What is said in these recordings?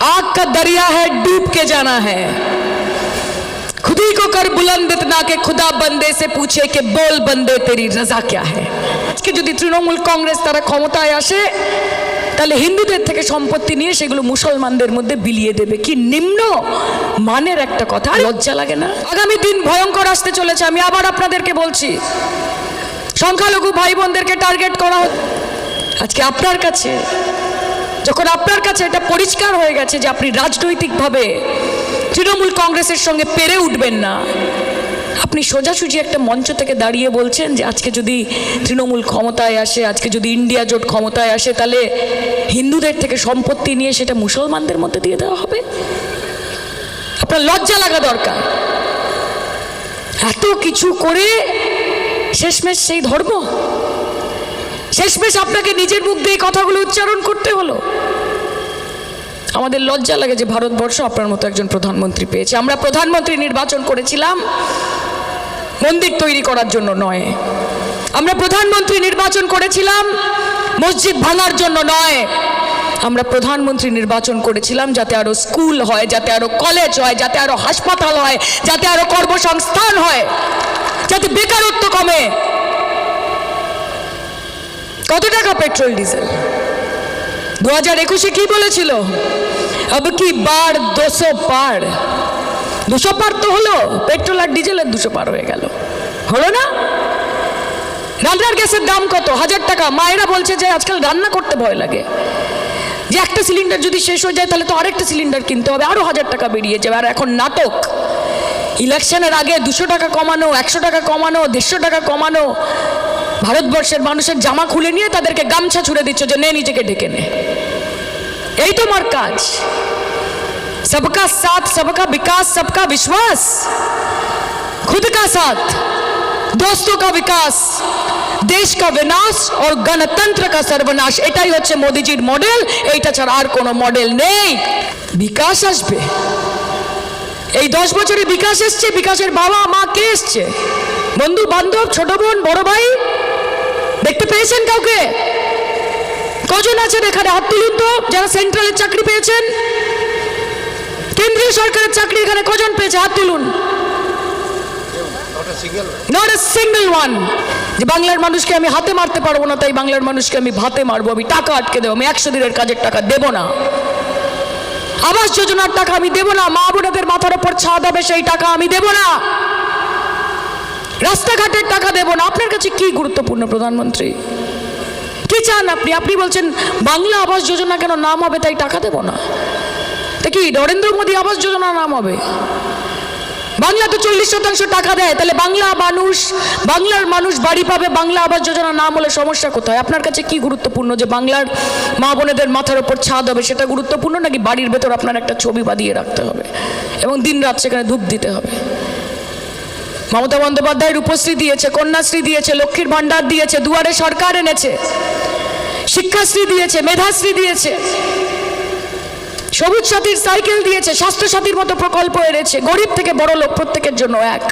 आग का दरिया है डूब के जाना है खुद ही को कर बुलंद इतना के खुदा बंदे से पूछे कि बोल बंदे तेरी रजा क्या है আজকে যদি তৃণমূল কংগ্রেস তারা ক্ষমতায় আসে তাহলে হিন্দুদের থেকে সম্পত্তি নিয়ে সেগুলো মুসলমানদের মধ্যে বিলিয়ে দেবে কি নিম্ন মানের একটা কথা আর লজ্জা লাগে না আগামী দিন ভয়ঙ্কর আসতে চলেছে আমি আবার আপনাদেরকে বলছি সংখ্যালঘু ভাই বোনদেরকে টার্গেট করা হচ্ছে আজকে আপনার কাছে যখন আপনার কাছে এটা পরিষ্কার হয়ে গেছে যে আপনি রাজনৈতিকভাবে তৃণমূল কংগ্রেসের সঙ্গে পেরে উঠবেন না, আপনি সোজাসুজি একটা মঞ্চ থেকে দাঁড়িয়ে বলছেন যে আজকে যদি তৃণমূল ক্ষমতায় আসে, আজকে যদি ইন্ডিয়া জোট ক্ষমতায় আসে, তাহলে হিন্দুদের থেকে সম্পত্তি নিয়ে সেটা মুসলমানদের মধ্যে দিয়ে দেওয়া হবে? আপনার লজ্জা লাগা দরকার। এত কিছু করে শেষমেশ সেই ধর্ম? শেষমেশ আপনাকে নিজের মুখ দিয়ে কথাগুলো উচ্চারণ করতে হলো। আমাদের লজ্জা লাগে যে ভারতবর্ষ আপনার মতো একজন প্রধানমন্ত্রী পেয়েছে। আমরা প্রধানমন্ত্রী নির্বাচন করেছিলাম, মন্দির তৈরি করার জন্য নয়। আমরা প্রধানমন্ত্রী নির্বাচন করেছিলাম, মসজিদ ভাঙার জন্য নয়। আমরা প্রধানমন্ত্রী নির্বাচন করেছিলাম যাতে আরও স্কুল হয়, যাতে আরও কলেজ হয়, যাতে আরও হাসপাতাল হয়, যাতে আরও কর্মসংস্থান হয়, যাতে বেকারত্ব কমে। কত টাকা পেট্রোল, ডিজেল? দু হাজার একুশে কি বলেছিল? अब কি বার দুশো পার দুশো পার তো হলো, পেট্রোল আর ডিজেলের দুশো পার হয়ে গেল। হলো না? রান্নার গ্যাসের দাম কত? হাজার টাকা। মায়েরা বলছে যে আজকাল রান্না করতে ভয় লাগে। যে একটা সিলিন্ডার যদি শেষ হয়ে যায়, তাহলে তো আরেকটা সিলিন্ডার কিনতে হবে। আরও হাজার টাকা বেরিয়ে যাবে। আর এখন নাটক। ইলেকশনের আগে দুশো টাকা কমানো, একশো টাকা কমানো, দেড়শো টাকা কমানো ভারতবর্ষের মানুষের জামা খুলে নিয়ে তাদেরকে গামছা ছুড়ে দিচ্ছ যে নে নিজেকে ডেকে নে এই তোমার কাজ सबका साथ सबका विकास सबका विश्वास खुद का साथ दोस्तों का विकास দেশ का विनाश और গণতন্ত্র का সর্বনাশ এটাই হচ্ছে মোদিজির মডেল এইটা ছাড়া আর কোনো মডেল নেই বিকাশ আসবে এই দশ বছরে বিকাশ এসছে বিকাশের বাবা মা কে এসছে বন্ধু বান্ধব ছোট বোন বড় ভাই দেখতে পেয়েছেন কাউকে? কজন আছেন এখানে? হাত তুলুন তো, যারা সেন্ট্রালের চাকরি পেয়েছেন। কেন্দ্রীয় সরকারের চাকরি এখানে কজন পেয়েছে? হাত তুলুন। নট এ সিঙ্গেল ওয়ান যে বাংলার মানুষকে আমি হাতে মারতে পারব না, তাই বাংলার মানুষকে আমি ভাতে মারবো, আমি টাকা আটকে দেবো, আমি একশো দিনের কাজের টাকা দেবো না। আবাস যোজনার টাকা আমি দেবো না, মা বোনেদের মাথার ওপর ছাদ হবে, সেই টাকা আমি দেবো না। রাস্তাঘাটের টাকা দেবো না। আপনার কাছে কি গুরুত্বপূর্ণ, প্রধানমন্ত্রী? কি চান আপনি? আপনি বলছেন, বাংলা আবাস যোজনা কেন নাম হবে, তাই টাকা দেবো না। তা কি নরেন্দ্র মোদী আবাস যোজনা নাম হবে? বাংলা তো চল্লিশ শতাংশ টাকা দেয়, তাহলে বাংলা মানুষ, বাংলার মানুষ বাড়ি পাবে, বাংলা আবাস যোজনা নাম হলে সমস্যা কোথায়? আপনার কাছে কি গুরুত্বপূর্ণ যে বাংলার মা বোনেদের মাথার ওপর ছাদ হবে, সেটা গুরুত্বপূর্ণ নাকি বাড়ির ভেতর আপনার একটা ছবি বাঁধিয়ে রাখতে হবে এবং দিন রাত সেখানে ধূপ দিতে হবে? মমতা বন্দ্যোপাধ্যায় রূপশ্রী দিয়েছে, কন্যাশ্রী দিয়েছে, লক্ষ্মীর ভাণ্ডার দিয়েছে, দুয়ারে সরকার এনেছে, শিক্ষাশ্রী দিয়েছে, মেধাশ্রী দিয়েছে, সবুজ সাথীর সাইকেল দিয়েছে, স্বাস্থ্য সাথীর মতো প্রকল্প এনেছে, গরিব থেকে বড় লোক প্রত্যেকের জন্য এক।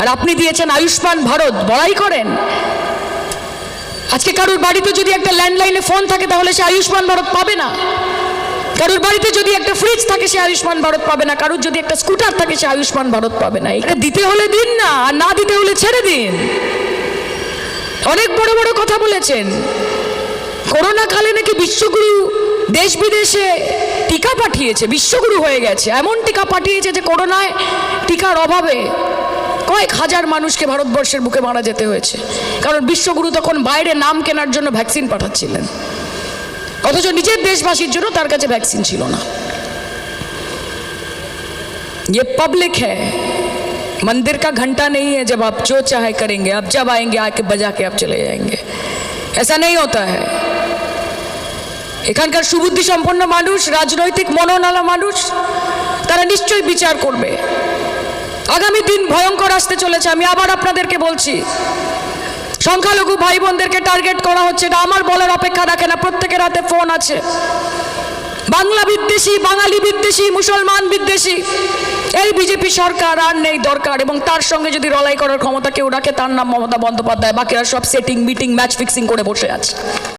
আর আপনি দিয়েছেন আয়ুষ্মান ভারত, বড়াই করেন। আজকে কারুর বাড়িতে যদি একটা ল্যান্ডলাইনে ফোন থাকে, তাহলে সে আয়ুষ্মান ভারত পাবে না। কারুর বাড়িতে যদি একটা ফ্রিজ থাকে, সে আয়ুষ্মান ভারত পাবে না। কারুর যদি একটা স্কুটার থাকে, সে আয়ুষ্মান ভারত পাবে না। এটা দিতে হলে দিন না, আর না দিতে হলে ছেড়ে দিন। অনেক বড় বড় কথা বলেছেন। করোনা কালে নাকি বিশ্বগুরু দেশ বিদেশে টিকা পাঠিয়েছে, বিশ্বগুরু হয়ে গেছে। এমন টিকা পাঠিয়েছে যে করোনায় টিকার অভাবে কয়েক হাজার মানুষকে ভারতবর্ষের বুকে মারা যেতে হয়েছে। কারণ বিশ্বগুরু তখন বাইরে নাম কেনার জন্য ভ্যাকসিন পাঠাচ্ছিলেন। অথচ নিজের দেশবাসীর জন্য তার কাছে ভ্যাকসিন ছিল না ये पब्लिक है मंदिर का घंटा नहीं है जब आप जो चाहे करेंगे आप जब आएंगे आके बजा के आप चले जाएंगे ऐसा नहीं होता है এখানকার সুবুদ্ধি সম্পন্ন মানুষ রাজনৈতিক মনোনালা মানুষ তারা নিশ্চয়ই বিচার করবে আগামী দিন ভয়ঙ্কর আসতে চলেছে আমি আবার আপনাদেরকে বলছি সংখ্যালঘু ভাই বোনদেরকে টার্গেট করা হচ্ছে। এটা আমার বলার অপেক্ষা রাখে না, প্রত্যেকের হাতে ফোন আছে। বাংলা বিদ্বেষী, বাঙালি বিদ্বেষী, মুসলমান বিদ্বেষী, এই বিজেপি সরকার আর নেই দরকার এবং তার সঙ্গে যদি রলাই করার ক্ষমতা কেউ রাখে, তার নাম মমতা বন্দ্যোপাধ্যায়। বাকিরা সব সেটিং মিটিং ম্যাচ ফিক্সিং করে বসে আছে।